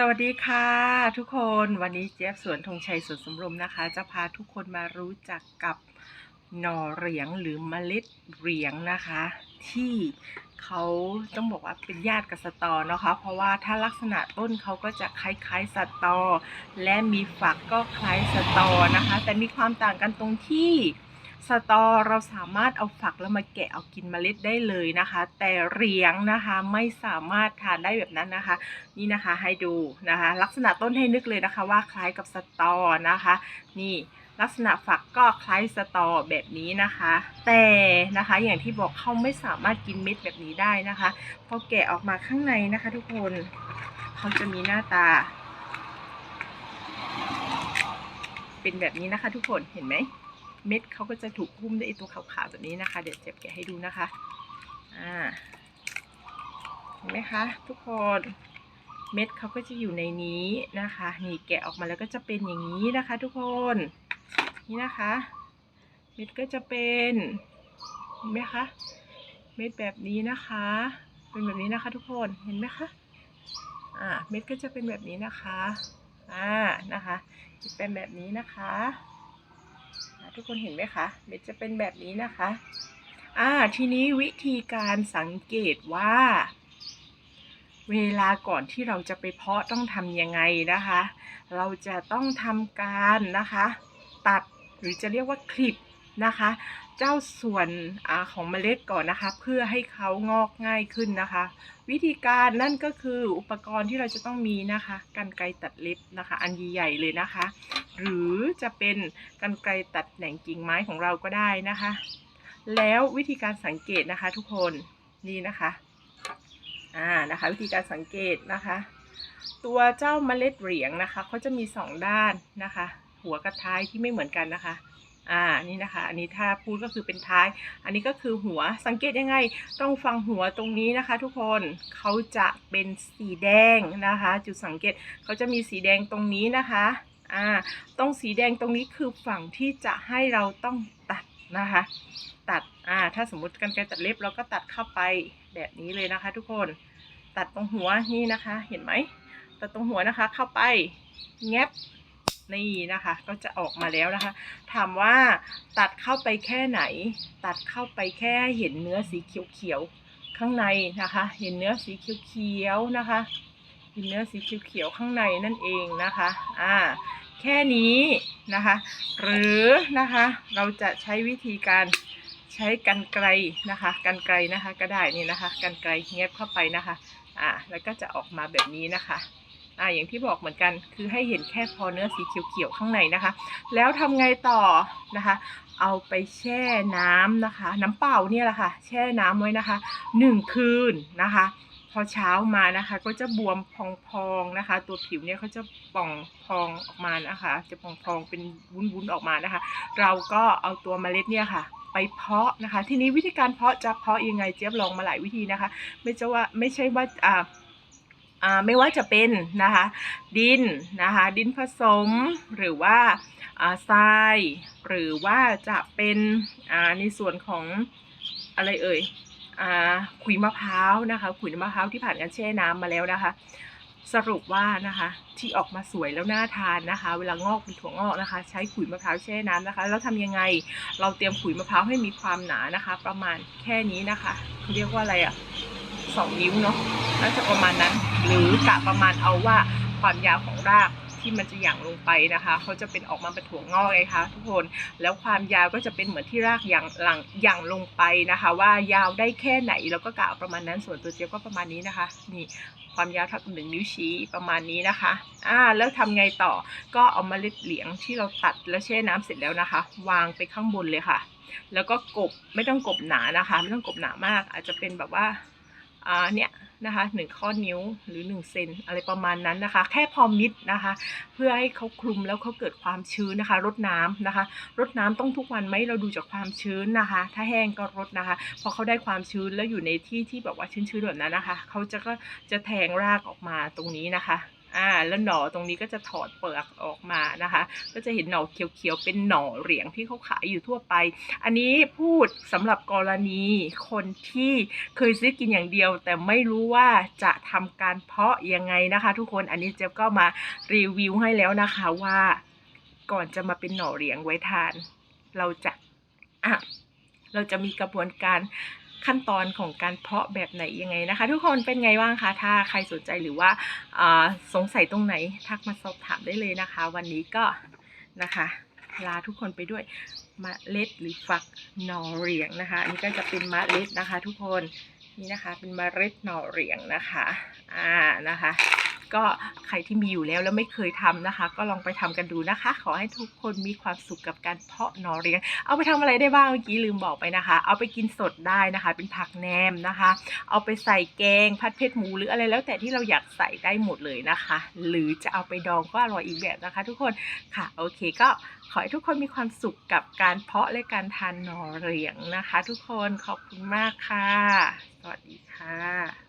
สวัสดีค่ะ ทุกคนวันนี้เจี๊ยบสวนธงชัยสวนสมรมนะคะ จะพาทุกคนมารู้จักกับหน่อเหรียงหรือเมล็ดเหรียงนะคะ ที่เขาต้องบอกว่าเป็นญาติกับสตอนะคะ เพราะว่าถ้าลักษณะต้นเขาก็จะคล้ายๆสตอ และมีฝักก็คล้ายสตอนะคะ แต่มีความต่างกันตรงที่ สตอเราสามารถเอาฝักแล้วมาแกะเอากินเมล็ดได้เลยนะคะ แต่เรียงนะคะไม่สามารถทานได้แบบนั้นนะคะ นี่นะคะให้ดูนะคะ ลักษณะต้นให้นึกเลยนะคะ ว่าคล้ายกับสตอนะคะ นี่ลักษณะฝักก็คล้ายสตอแบบนี้นะคะ แต่นะคะอย่างที่บอกเขาไม่สามารถกินเม็ดแบบนี้ได้นะคะพอแกะออกมาข้างในนะคะ ทุกคนเขาจะมีหน้าตา เป็นแบบนี้นะคะ ทุกคนเห็นไหม เม็ดเขาก็จะถูกหุ้มด้วยไอตัวขาวๆแบบนี้นะคะ เดี๋ยวเจ็บแกะให้ดูนะคะอ่าเห็นไหมคะ ทุกคนเม็ดเขาก็จะอยู่ในนี้นะคะ นี่แกะออกมาแล้วก็จะเป็นอย่างนี้นะคะ ทุกคนนี่นะคะ เม็ดก็จะเป็นเห็นไหมคะเม็ดแบบนี้นะคะ เป็นแบบนี้นะคะ ทุกคนเห็นไหมคะอ่าเม็ดก็จะเป็นแบบนี้นะคะอ่านะคะเป็นแบบนี้นะคะ ทุกคนเห็นไหมคะเม็ดจะเป็นแบบนี้นะคะ อ่า ทีนี้วิธีการสังเกตว่า เวลาก่อนที่เราจะไปเพาะต้องทำยังไงนะคะ เราจะต้องทำการนะคะ ตัดหรือจะเรียกว่าคลิป นะคะ เจ้าส่วนอของเมล็ดก่อนนะคะ เพื่อให้เขางอกง่ายขึ้นนะคะ วิธีการนั่นก็คืออุปกรณ์ที่เราจะต้องมีนะคะกันไกรตัดเล็บนะคะ อันใหญ่ๆเลยนะคะ หรือจะเป็นกันไกรตัดแหน่งกิ่งไม้ของเราก็ได้นะคะ แล้ววิธีการสังเกตนะคะทุกคนนี่นะคะอ่านะคะ วิธีการสังเกตนะคะ ตัวเจ้าเมล็ดเหรียงนะคะเขาจะมีสองด้านนะคะ หัวกับท้ายที่ไม่เหมือนกันนะคะ อ่านี่นะคะ อันนี้ถ้าพูดก็คือเป็นท้าย อันนี้ก็คือหัวสังเกตยังไง ต้องฟังหัวตรงนี้นะคะ ทุกคนเขาจะเป็นสีแดงนะคะ จุดสังเกตเขาจะมีสีแดงตรงนี้นะคะอ่าตรงสีแดงตรงนี้คือฝั่งที่จะให้เราต้องตัดนะคะ ตัดอ่าถ้าสมมติกันไกรตัดเล็บเราก็ตัดเข้าไปแบบนี้เลยนะคะ ทุกคนตัดตรงหัวนี่นะคะ เห็นไหมตัดตรงหัวนะคะเข้าไปแงบ นี่นะคะ ก็จะออกมาแล้วนะคะ ถามว่าตัดเข้าไปแค่ไหน ตัดเข้าไปแค่เห็นเนื้อสีเขียวๆข้างในนะคะ เห็นเนื้อสีเขียวๆนะคะ เห็นเนื้อสีเขียวๆข้างในนั่นเองนะคะอ่าแค่นี้นะคะ หรือนะคะเราจะใช้วิธีการใช้กันไกลนะคะกันไกลนะคะก็ได้นี่นะคะกันไกลเงียบเข้าไปนะคะอ่าแล้วก็จะออกมาแบบนี้นะคะ อ่าอย่างที่บอกเหมือนกัน คือให้เห็นแค่พอเนื้อสีเขียวๆข้างในนะคะ แล้วทำไงต่อนะคะ เอาไปแช่น้ำนะคะ น้ำเปล่าเนี่ยแหละค่ะ แช่น้ำไว้นะคะหนึ่งคืนนะคะพอเช้ามานะคะก็จะบวมพองๆนะคะ ตัวผิวเนี่ยเขาจะป่องพองออกมานะคะ จะพองเป็นวุ้นๆออกมานะคะ เราก็เอาตัวเมล็ดเนี่ยค่ะ ไปเพาะนะคะ ทีนี้วิธีการเพาะจะเพาะยังไงเจี๊ยบลองมาหลายวิธีนะคะ ไม่ใช่ว่าไม่ใช่ว่าอ่า ไม่ว่าจะเป็นนะคะดินนะคะดินผสมหรือว่าทราย หรือว่าจะเป็นในส่วนของอะไรเอ่ยอขุยมะพร้าวนะคะขุยมะพร้าวที่ผ่านการแช่น้ำมาแล้วนะคะ สรุปว่านะคะที่ออกมาสวยแล้วน่าทานนะคะ เวลางอกเป็นถั่วงอกนะคะ ใช้ขุยมะพร้าวแช่น้ำนะคะ แล้วทำยังไงเราเตรียมขุยมะพร้าวให้มีความหนานะคะ ประมาณแค่นี้นะคะเขาเรียกว่าอะไรอะ่ะ สองนิ้วเนาะน่าจะประมาณนั้น หรือกะประมาณเอาว่าความยาวของรากที่มันจะหยั่งลงไปนะคะเขาจะเป็นออกมาเป็นถั่วงอกไงคะทุกคนแล้วความยาวก็จะเป็นเหมือนที่รากหยั่งหลังหยั่งลงไปนะคะ ว่ายาวได้แค่ไหนเราก็กะเอาประมาณนั้นส่วนตัวเจี๊ยบก็ประมาณนี้นะคะนี่ความยาวเท่ากับหนึ่งนิ้วชี้ประมาณนี้นะคะอ่าแล้วทำไงต่อก็เอาเล็ดเหลียงที่เราตัดแล้วแช่น้ำเสร็จแล้วนะคะ วางไปข้างบนเลยค่ะ แล้วก็กบไม่ต้องกบหนานะคะ ไม่ต้องกบหนามาก อาจจะเป็นแบบว่า เนี่ยนะคะหนึ่งข้อนิ้วหรือหนึ่งเซนอะไรประมาณนั้นนะคะ แค่พอมิดนะคะ เพื่อให้เขาคลุมแล้วเขาเกิดความชื้นนะคะรดน้ำนะคะรดน้ำต้องทุกวันไหมเราดูจากความชื้นนะคะ ถ้าแห้งก็รดนะคะ พอเขาได้ความชื้นแล้วอยู่ในที่ที่แบบว่าชื้นๆแบบนั้นนะคะเขาจะก็จะแทงรากออกมาตรงนี้นะคะ อ่าแล้วหน่อตรงนี้ก็จะถอดเปลือกออกมานะคะ ก็จะเห็นหน่อเขียวๆเป็นหน่อเหรียงที่เขาขายอยู่ทั่วไป อันนี้พูดสำหรับกรณีคนที่เคยซื้อกินอย่างเดียว แต่ไม่รู้ว่าจะทำการเพาะยังไงนะคะ ทุกคนอันนี้เจ๊ก็มารีวิวให้แล้วนะคะว่าก่อนจะมาเป็นหน่อเหรียงไว้ทาน เราจะอะเราจะมีกระบวนการ ขั้นตอนของการเพาะแบบไหนยังไงนะคะ ทุกคนเป็นไงบ้างคะถ้าใครสนใจหรือว่าสงสัยตรงไหนทักมาสอบถามได้เลยนะคะ วันนี้ก็นะคะลาทุกคนไปด้วยมะเล็ดหรือฝักหน่อเหรียงนะคะ อันนี้ก็จะเป็นมะเล็ดนะคะ ทุกคนนี่นะคะเป็นมะเล็ดหน่อเหรียงนะคะอ่านะคะ ก็ใครที่มีอยู่แล้วแล้วไม่เคยทำนะคะ ก็ลองไปทำกันดูนะคะ ขอให้ทุกคนมีความสุขกับการเพาะหนอเรียง เอาไปทำอะไรได้บ้างเมื่อกี้ลืมบอกไปนะคะ เอาไปกินสดได้นะคะ เป็นผักแหนมนะคะ เอาไปใส่แกงผัดเผ็ดหมูหรืออะไรแล้วแต่ที่เราอยากใส่ได้หมดเลยนะคะ หรือจะเอาไปดองก็อร่อยอีกแบบนะคะ ทุกคนค่ะโอเคก็ขอให้ทุกคนมีความสุขกับการเพาะและการทานนอเรียงนะคะ ทุกคนขอบคุณมากค่ะ สวัสดีค่ะ